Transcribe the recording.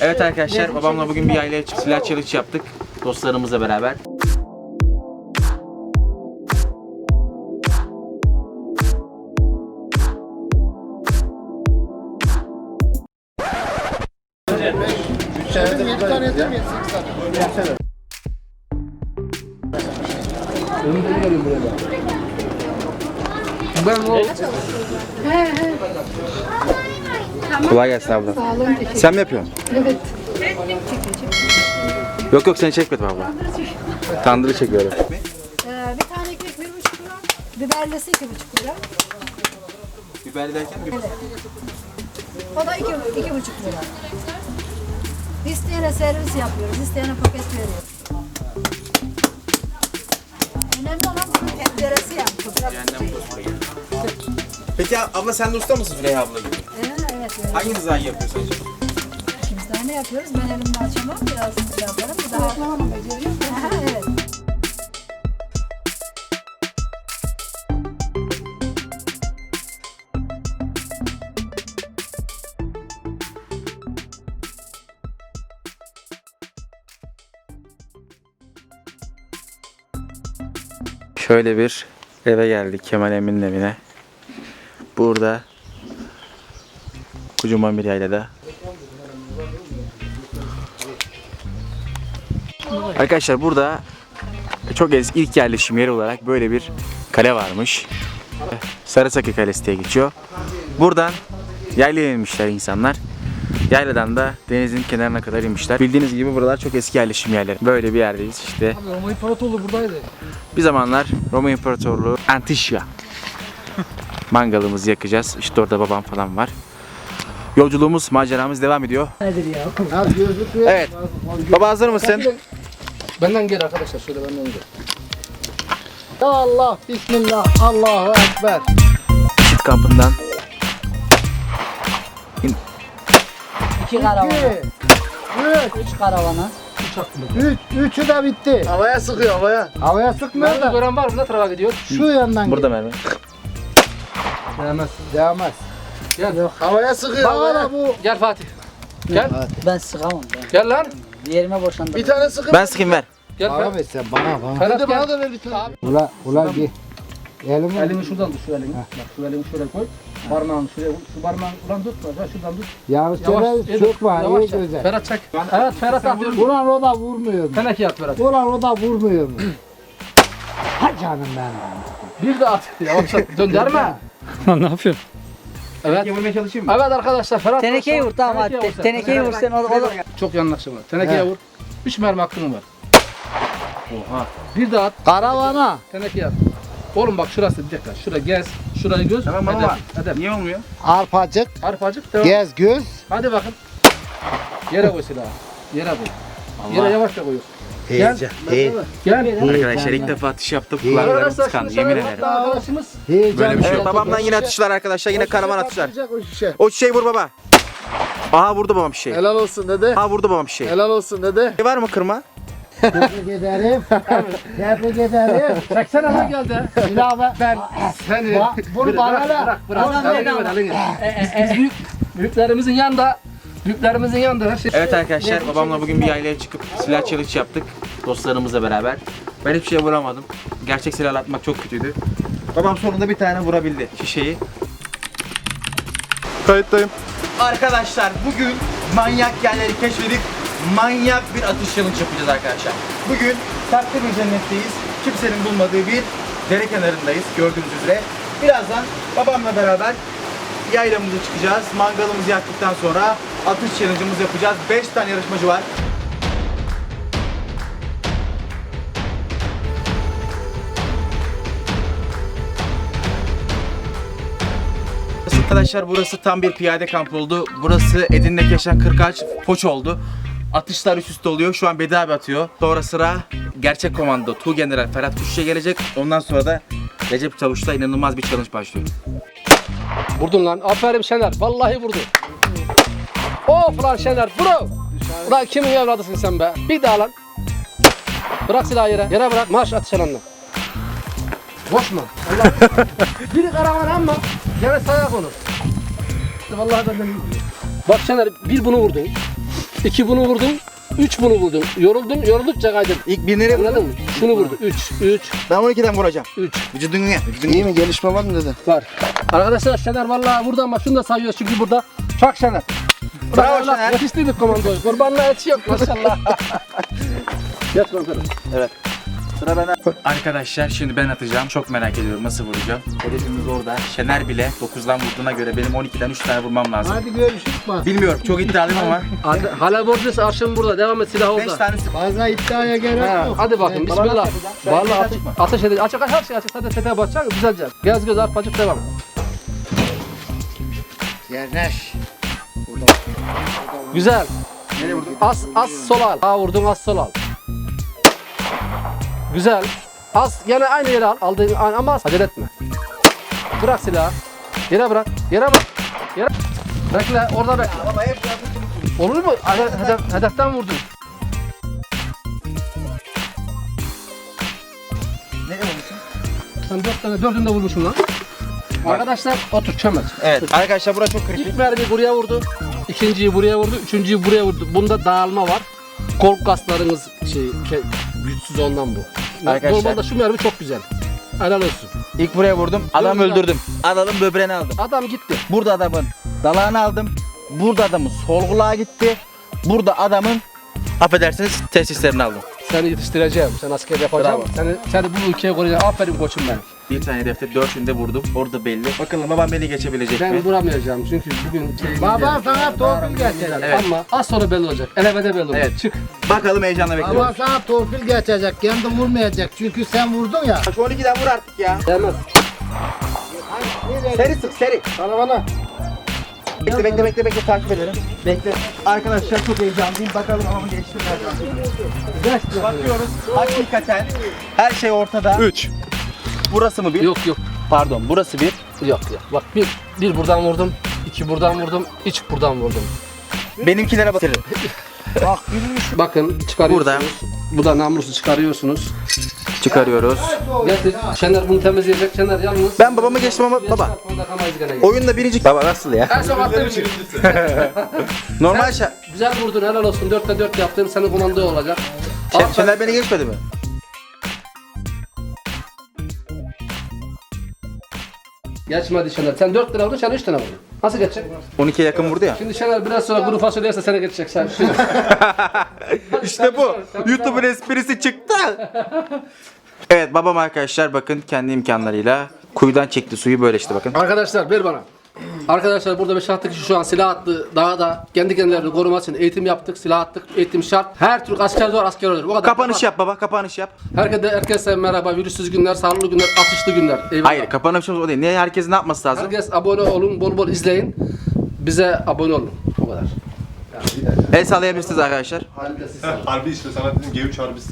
Evet arkadaşlar babamla bugün bir çıkıp silah challenge yaptık dostlarımızla beraber. Kolay gelsin abla. Sen mi yapıyorsun? Evet. Yok yok seni çekmedim abla. Tandırı çekiyorum. Ee, bir tane ekmek bir buçuk lira. Biberlisi iki buçuk lira. Biberli derken O da iki, iki buçuk lira. İsteyene servis yapıyoruz. isteyene paket veriyoruz. Önemli olan bunun tenceresi şeyi. Peki abla sen de usta mısın Züleyha abla gibi? Ee, evet. evet. Hanginiz daha iyi yapıyor sence? Biz daha ne yapıyoruz? Ben elimde açamam. Biraz yaparım. Bir daha. Aha, evet. Şöyle bir eve geldik Kemal Emin'in evine. Burada kocaman bir yaylada. Arkadaşlar burada çok eski ilk yerleşim yeri olarak böyle bir kale varmış. Sarısakı Kalesi diye geçiyor. Buradan yaylaya inmişler insanlar. Yayladan da denizin kenarına kadar inmişler. Bildiğiniz gibi buralar çok eski yerleşim yerleri. Böyle bir yerdeyiz işte. Roma İmparatorluğu buradaydı. Bir zamanlar Roma İmparatorluğu Antisya. Mangalımızı yakacağız. İşte orada babam falan var. Yolculuğumuz, maceramız devam ediyor. Evet. Baba hazır mısın? Benden gel arkadaşlar şöyle benden gel. Allah, Bismillah, Allahu Ekber. Çit kampından. İki karavana, İki, üç karavana. üç, üçü de bitti. Havaya sıkıyor havaya. Havaya sıkmıyor da gören var mı? Ne tarafa gidiyor? şu yandan Burada mermi. Gelmez. Değmez. Gel. Havaya sıkıyor. Bana bu. Gel Fatih. Gel. Ben sıkamam ben. Gel lan. Yerime boşandım. Bir tane sıkı. Ben sıkayım ver. Gel Ferhat. ver sen bana bana. Ferhat Hadi gel. bana da ver bir tane. Ula ula gir. Elimi Elimi şuradan tut şu elimi. Bak şu elimi şöyle koy. Parmağını şuraya şu parmağını ulan tut. Bak şuradan tut. yavaş Yavaş. yavaş Edir, çok var iyi yavaş çek. güzel. Ferhat çek. Evet Ferhat atıyorum. Ulan o da vurmuyor mu? Teneke at Ferhat. Ulan o da vurmuyor mu? ha canım benim. Bir de at. Yavaş at. Dönderme. ne yapıyorsun? Evet. Vurmaya çalışayım mı? Evet arkadaşlar Ferhat. Tenekeyi vur tamam Tenekeyi hadi. vur sen. Tenekeyi vur sen o, o. Çok yanlışım var. Tenekeye He. vur. Üç mermi hakkın var. Oha. Bir de at. Karavana. Tenekeye at. Oğlum bak şurası bir dakika. Şuraya gez. Şurayı göz. Tamam Hedef, baba. Hedef. Niye olmuyor? Arpacık. Arpacık devam. Gez göz. Hadi bakın. Yere koy silahı. Yere koy. Yere yavaşça koy. Heyecan. Gel. Arkadaşlar ilk defa atış yaptım. Kulaklarım tıkandı yemin ederim. arkadaşımız. Heyecan. Böyle bir şey yok. Babamdan yine atışlar arkadaşlar. Yine karavan atışlar. O çiçeği vur baba. Aha vurdu babam bir şey. Helal olsun dede. Aha vurdu babam bir şey. Helal olsun dede. Var mı kırma? Tebrik ederim. Tebrik ederim. Çeksene lan geldi. İlave ben. Seni. Bunu bana ver. Bırak bırak. Biz büyük, büyüklerimizin yanında büyüklerimizin yanında her şey. Evet arkadaşlar babamla bugün bir yaylaya çıkıp silah challenge yaptık dostlarımızla beraber. Ben hiçbir şey vuramadım. Gerçek silahla atmak çok kötüydü. Babam sonunda bir tane vurabildi şişeyi. Kayıttayım. Arkadaşlar bugün manyak yerleri keşfedip manyak bir atış challenge yapacağız arkadaşlar. Bugün farklı bir cennetteyiz. Kimsenin bulmadığı bir dere kenarındayız gördüğünüz üzere. Birazdan babamla beraber yaylamıza çıkacağız. Mangalımızı yaktıktan sonra atış challenge'ımızı yapacağız. 5 tane yarışmacı var. Arkadaşlar burası tam bir piyade kamp oldu. Burası Edirne'de yaşayan 40 ağaç poç oldu. Atışlar üst üste oluyor. Şu an Bedi abi atıyor. Sonra sıra gerçek komando Tu General Ferhat Kuşçu'ya gelecek. Ondan sonra da Recep Çavuş'ta inanılmaz bir challenge başlıyor. Vurdun lan. Aferin Şener. Vallahi vurdu. Of lan Şener. Bravo. Ulan kimin evladısın sen be? Bir daha lan. Bırak silahı yere. Yere bırak. Marş at Şener'le. Boş mu? Allah. Biri karavan ama gene sana konur. Vallahi benden Bak Şener bir bunu vurdun. iki bunu vurdun. 3 bunu vurdun. Yoruldun, yoruldukça kaydın. İlk bir nereye vurdun? mı? Şunu vurdun. 3, 3, Ben 12'den vuracağım. 3. Vücudun ya. Vücudun İyi mi? Gelişme var mı dedi. Var. Arkadaşlar Şener vallahi vurdu ama şunu da sayıyoruz çünkü burada. Çak Şener. Bravo Bravo Şener. Yetiştirdik komandoyu. Kurbanla eti yok maşallah. Yat bakalım. Evet. Sıra benden. Arkadaşlar şimdi ben atacağım. Çok merak ediyorum nasıl vuracağım. Hedefimiz orada. Şener bile 9'dan vurduğuna göre benim 12'den 3 tane vurmam lazım. Hadi görüşürüz bak. Bilmiyorum çok iddialıyım ama. Hala borcuysa arşın burada. Devam et silah 5 orada. tanesi Fazla iddiaya gerek Ha, yok. hadi bakayım Bana bismillah. nasıl yapacağım? Şu an Vallahi ateş, çıkma. ateş edin. Açık her şey açık. Sadece tepeye bakacaksın. Güzelce. Gez göz arpacık devam. Yerleş. Güzel. Az az sol al. Ha vurdun az sol al. Güzel. Az gene aynı yere al. Aldığın aynı ama. Acele etme. Bırak silahı. Yere bırak. Yere bırak. Yere. Bekle orada bekle. Baba hep. Olur mu? Hedef, hedef- hedeften vurdun. Ne demişsin? Sen dört tane dördünü de vurmuşsun lan. Arkadaşlar otur çömez. Evet arkadaşlar bura çok kritik. İlk mermi buraya vurdu. ikinciyi buraya vurdu. Üçüncüyü buraya vurdu. Bunda dağılma var. Kol kaslarınız şey güçsüz ondan bu. Arkadaşlar- Normalde şu mermi çok güzel. Helal olsun. İlk buraya vurdum. Adam Gördüm. öldürdüm. Adamın böbreğini aldım. Adam gitti. Burada adamın dalağını aldım. Burada adamın sol kulağı gitti. Burada adamın affedersiniz testislerini aldım. Seni yetiştireceğim. Sen asker yapacağım. Bravo. Seni, seni bu ülkeye koruyacağım. Aferin koçum ben. Bir tane hedefte dördünde vurdum. Orada belli. Bakalım babam beni geçebilecek mi? Ben vuramayacağım çünkü bugün şey Baba sana torpil geçecek. Evet. Ama az sonra belli olacak. Elevede belli olacak. Evet. Çık. Bakalım heyecanla Ama bekliyoruz. sana torpil geçecek. Kendi vurmayacak. Çünkü sen vurdun ya. Şu 12'den vur artık ya. Gelmez. Seri sık seri. Bana bana. Bekle bekle bekle bekle takip edelim. Bekle. Arkadaşlar çok heyecanlıyım. Bakalım ama geçtim. Bakıyoruz. Hakikaten her şey ortada. 3. Burası mı bir? Yok yok. Pardon burası bir. Yok yok. Bak bir, bir buradan vurdum. iki buradan vurdum. üç buradan vurdum. Benimkilere bakın. Bakın çıkarıyorsunuz. Bu da namlusu çıkarıyorsunuz. Çıkarıyoruz. Getir. Şener bunu temizleyecek. Şener yalnız. Ben babamı geçtim ama baba. Oyunda birinci. Baba nasıl ya? En son attığım için. Normal şa... Güzel vurdun helal olsun. Dörtte dört yaptın. Senin komando olacak. Şener beni geçmedi mi? Geçmedi Şener. Sen dört tane vurdun. Şener üç tane vurdun. Nasıl geçecek? 12'ye yakın vurdu ya. Şimdi Şener biraz sonra kuru fasulye yerse seni geçecek. Sen. İşte bu. YouTube'un esprisi çıktı. evet babam arkadaşlar bakın kendi imkanlarıyla kuyudan çekti suyu böyle işte bakın. Arkadaşlar ver bana. Arkadaşlar burada 5-6 kişi şu an silah attı. Daha da kendi kendilerini koruması için eğitim yaptık. Silah attık. Eğitim şart. Her Türk asker doğar asker olur. Kadar. Kapanış yap baba kapanış yap. Herkese, herkese merhaba. Virüsüz günler, sağlıklı günler, atışlı günler. Eyvallah. Hayır kapanışımız o değil. Niye herkesin ne yapması lazım? Herkes abone olun, bol bol izleyin. Bize abone olun. O kadar. Yani El sallayabilirsiniz arkadaşlar. Siz- Harbi işte sana dedim G3 harbisi.